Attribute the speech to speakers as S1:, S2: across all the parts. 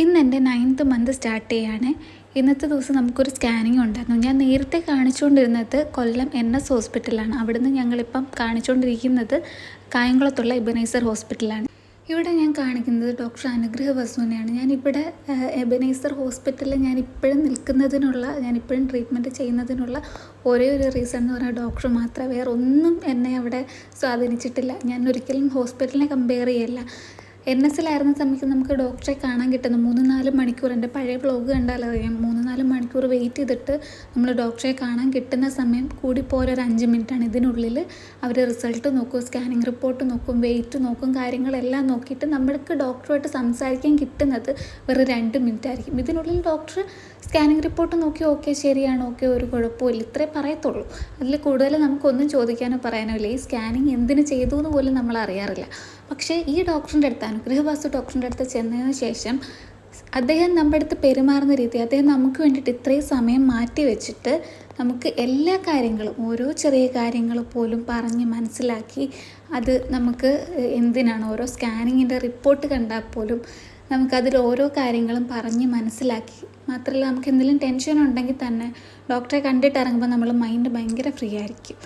S1: ഇന്ന് എന്റെ ninth month start ചെയ്യാണ് ഇന്നത്തെ ദിവസം നമുക്കൊരു സ്കാനിങ് ഉണ്ടായിരുന്നു. ഞാൻ നേരത്തെ കാണിച്ചുകൊണ്ടിരുന്നത് കൊല്ലം എൻ എസ് ഹോസ്പിറ്റലാണ് അവിടുന്ന് ഞങ്ങളിപ്പം കാണിച്ചുകൊണ്ടിരിക്കുന്നത് കായംകുളത്തുള്ള എബനൈസർ ഹോസ്പിറ്റലാണ് ഇവിടെ ഞാൻ കാണിക്കുന്നത് ഡോക്ടർ അനുഗ്രഹ വസുവിനെയാണ്. ഞാനിവിടെ എബനൈസർ ഹോസ്പിറ്റലിൽ ഞാൻ ഇപ്പോഴും നിൽക്കുന്നതിനുള്ള ഞാൻ ഇപ്പോഴും ട്രീറ്റ്മെന്റ് ചെയ്യുന്നതിനുള്ള ഒരേ ഒരു റീസൺ എന്ന് പറഞ്ഞാൽ ഡോക്ടർ മാത്രമേ വേറെ ഒന്നും എന്നെ അവിടെ സ്വാധീനിച്ചിട്ടില്ല. ഞാൻ ഒരിക്കലും ഹോസ്പിറ്റലിനെ കമ്പയർ ചെയ്യല്ല. എൻ എസിലായിരുന്ന സമയത്ത് നമുക്ക് ഡോക്ടറെ കാണാൻ കിട്ടുന്ന. മൂന്ന് നാല് മണിക്കൂർ എന്റെ പഴയ ബ്ലോഗ് കണ്ടാലറിയാം മൂന്ന് നാല് മണിക്കൂർ വെയിറ്റ് ചെയ്തിട്ട് നമ്മൾ ഡോക്ടറെ കാണാൻ കിട്ടുന്ന സമയം കൂടിപ്പോയ ഒരു അഞ്ച് മിനിറ്റാണ്. ഇതിനുള്ളിൽ അവർ റിസൾട്ട് നോക്കും സ്കാനിങ് റിപ്പോർട്ട് നോക്കും വെയിറ്റ് നോക്കും കാര്യങ്ങളെല്ലാം നോക്കിയിട്ട് നമ്മൾക്ക് ഡോക്ടറുമായിട്ട് സംസാരിക്കാൻ കിട്ടുന്നത് വെറും രണ്ട് മിനിറ്റ് ആയിരിക്കും ഇതിനുള്ളിൽ ഡോക്ടർ സ്കാനിങ് റിപ്പോർട്ട് നോക്കി ഓക്കെ ശരിയാണ് ഓക്കെ ഒരു കുഴപ്പമില്ല ഇത്രേ പറയത്തുള്ളൂ. അതിൽ കൂടുതൽ നമുക്കൊന്നും ചോദിക്കാനോ പറയാനോ ഇല്ല. ഈ സ്കാനിങ് എന്തിന് ചെയ്തു എന്ന് പോലും നമ്മൾ അറിയാറില്ല. പക്ഷേ ഈ ഡോക്ടറിന്റെ അടുത്ത് അനുഗ്രഹവാസു ഡോക്ടറിന്റെ അടുത്ത് ചെന്നതിന് ശേഷം അദ്ദേഹം നമ്മുടെ അടുത്ത് പെരുമാറുന്ന രീതി അദ്ദേഹം നമുക്ക് വേണ്ടിയിട്ട് ഇത്രയും സമയം മാറ്റി വെച്ചിട്ട് നമുക്ക് എല്ലാ കാര്യങ്ങളും ഓരോ ചെറിയ കാര്യങ്ങൾ പോലും പറഞ്ഞ് മനസ്സിലാക്കി അത് നമുക്ക് എന്തിനാണ്? ഓരോ സ്കാനിങ്ങിന്റെ റിപ്പോർട്ട് കണ്ടാൽ പോലും നമുക്കതിൽ ഓരോ കാര്യങ്ങളും പറഞ്ഞ് മനസ്സിലാക്കി. മാത്രമല്ല നമുക്ക് എന്തെങ്കിലും ടെൻഷൻ ഉണ്ടെങ്കിൽ തന്നെ ഡോക്ടറെ കണ്ടിട്ട് ഇറങ്ങുമ്പോൾ നമ്മൾ മൈൻഡ് ഭയങ്കര ഫ്രീ ആയിരിക്കും.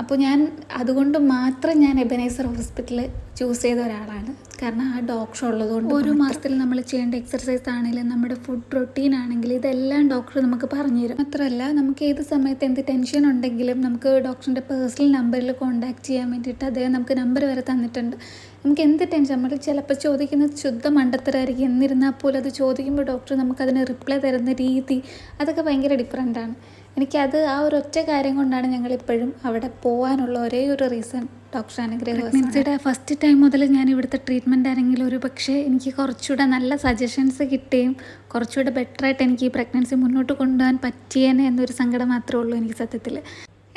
S1: അപ്പോൾ ഞാൻ അതുകൊണ്ട് മാത്രം ഞാൻ എബനൈസർ ഹോസ്പിറ്റൽ ചൂസ് ചെയ്ത ഒരാളാണ്. കാരണം ആ ഡോക്ടർ ഉള്ളതുകൊണ്ട് ഓരോ മാസത്തിൽ നമ്മൾ ചെയ്യേണ്ട എക്സർസൈസ് ആണെങ്കിലും നമ്മുടെ ഫുഡ് റൊട്ടീൻ ആണെങ്കിലും ഇതെല്ലാം ഡോക്ടർ നമുക്ക് പറഞ്ഞു തരും. മാത്രമല്ല നമുക്ക് ഏത് സമയത്ത് എന്ത് ടെൻഷൻ ഉണ്ടെങ്കിലും നമുക്ക് ഡോക്ടറിന്റെ പേഴ്സണൽ നമ്പറിൽ കോൺടാക്ട് ചെയ്യാൻ വേണ്ടിയിട്ട് അദ്ദേഹം നമുക്ക് നമ്പർ വരെ തന്നിട്ടുണ്ട്. നമുക്ക് എന്ത് ടെൻഷൻ നമ്മൾ ചിലപ്പോൾ ചോദിക്കുന്നത് ശുദ്ധ മണ്ടത്തരായിരിക്കും. എന്നിരുന്നാൽ പോലും അത് ചോദിക്കുമ്പോൾ ഡോക്ടർ നമുക്കതിന് റിപ്ലൈ തരുന്ന രീതി അതൊക്കെ ഭയങ്കര ഡിഫറെന്റാണ് എനിക്കത് ആ ഒരു ഒറ്റ കാര്യം കൊണ്ടാണ് ഞങ്ങൾ ഇപ്പോഴും അവിടെ പോകാനുള്ള ഒരേ ഒരു റീസൺ ഡോക്ടർ അനുഗ്രഹം ഫസ്റ്റ് ടൈം മുതൽ ഞാൻ ഇവിടുത്തെ ട്രീറ്റ്മെന്റ് ആണെങ്കിൽ ഒരു പക്ഷേ എനിക്ക് കുറച്ചുകൂടെ നല്ല സജഷൻസ് കിട്ടുകയും കുറച്ചുകൂടെ ബെറ്ററായിട്ട് എനിക്ക് ഈ പ്രഗ്നൻസി മുന്നോട്ട് കൊണ്ടുപോകാൻ പറ്റിയേനെ എന്നൊരു സങ്കടം മാത്രമേ ഉള്ളൂ എനിക്ക് സത്യത്തിൽ.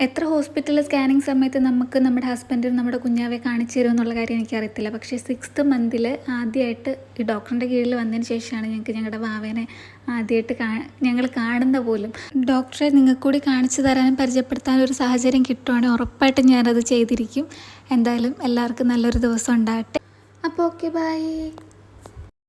S1: എത്ര ഹോസ്പിറ്റൽ സ്കാനിങ് സമയത്ത് നമുക്ക് നമ്മുടെ ഹസ്ബൻഡിനും നമ്മുടെ കുഞ്ഞാവെ കാണിച്ചു തരും എന്നുള്ള കാര്യം എനിക്കറിയത്തില്ല പക്ഷേ സിക്സ്ത് മന്തിൽ ആദ്യമായിട്ട് ഈ ഡോക്ടറിന്റെ കീഴിൽ വന്നതിന് ശേഷമാണ് ഞങ്ങൾക്ക് ഞങ്ങളുടെ വാവേനെ ആദ്യമായിട്ട് കാ ഞങ്ങൾ കാണുന്ന പോലും. ഡോക്ടറെ നിങ്ങൾക്ക് കൂടി കാണിച്ചു തരാനും പരിചയപ്പെടുത്താനും ഒരു സാഹചര്യം കിട്ടുവാണെങ്കിൽ ഉറപ്പായിട്ടും ഞാനത് ചെയ്തിരിക്കും. എന്തായാലും എല്ലാവർക്കും നല്ലൊരു ദിവസം ഉണ്ടാകട്ടെ. അപ്പോൾ ഓക്കെ ബൈ